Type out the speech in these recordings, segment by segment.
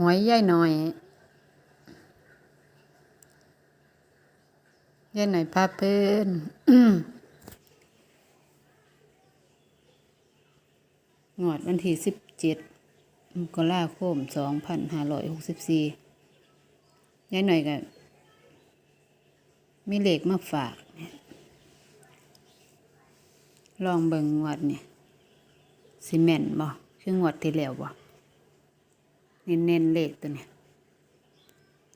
หวยย่ายหน่อยย่ายหน่อยพาเพื่อนงวดวันที่สิบเจ็ดมกราคมสองพันห้าร้อยหกสิบสี่ย่ายหน่อยก็มีเหลขมาฝากลองเบิ่งงวดนี่ซีเมนต์บ่คืองวดที่แล้วบ่ เน้นเน้นเลขตัวเนี้ย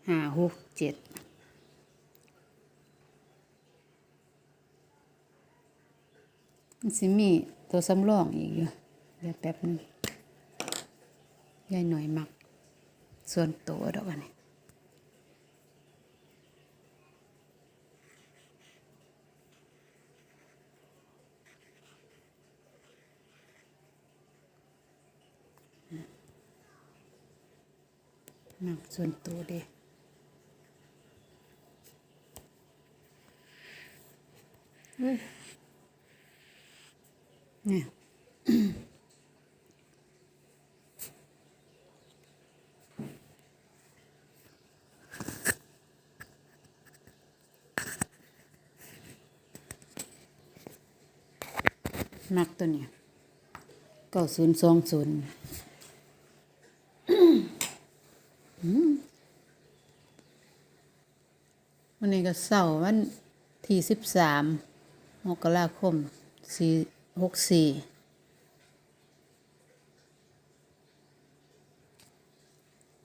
ห้าหกเจ็ดมันสิมีตัวสำรองอีกอยู่เดี๋ยวแป๊บนึงยายหน่อยมัก ส่วนตัวดอกอันนี้ มักส่วนตัวเด้เฮ้ยเนี่ยมักตัวเนี้ยเก้าศูนย์สองศูนย์ วันนี้ก็เสาร์วันที่สิบสามมกราคมสี่หกสี่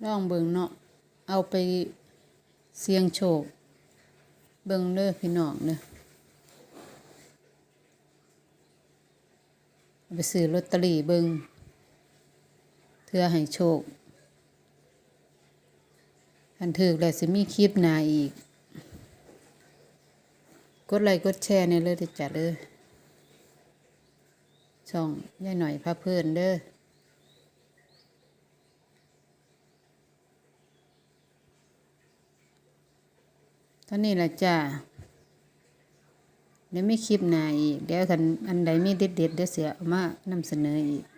ลองเบิ่งเนาะ เอาไปเสียงโชค เบิ่งเด้อพี่น้องเด้อไปซื้อลอตเตอรี่เบิงเพื่อให้โชค อันถือแล้วสิมีคลิปหน้าอีก กดไลค์กดแชร์ในเลยเด้อจ้ะเด้ช่องย่ายหน่อยพาเพื่อนเด้อตอนนี้ละจ้าเดี๋ยวมีคลิปหน้าอีก เดี๋ยวคันอันใดมีเด็ดๆเดี๋ยวเสียเอามานำเสนออีก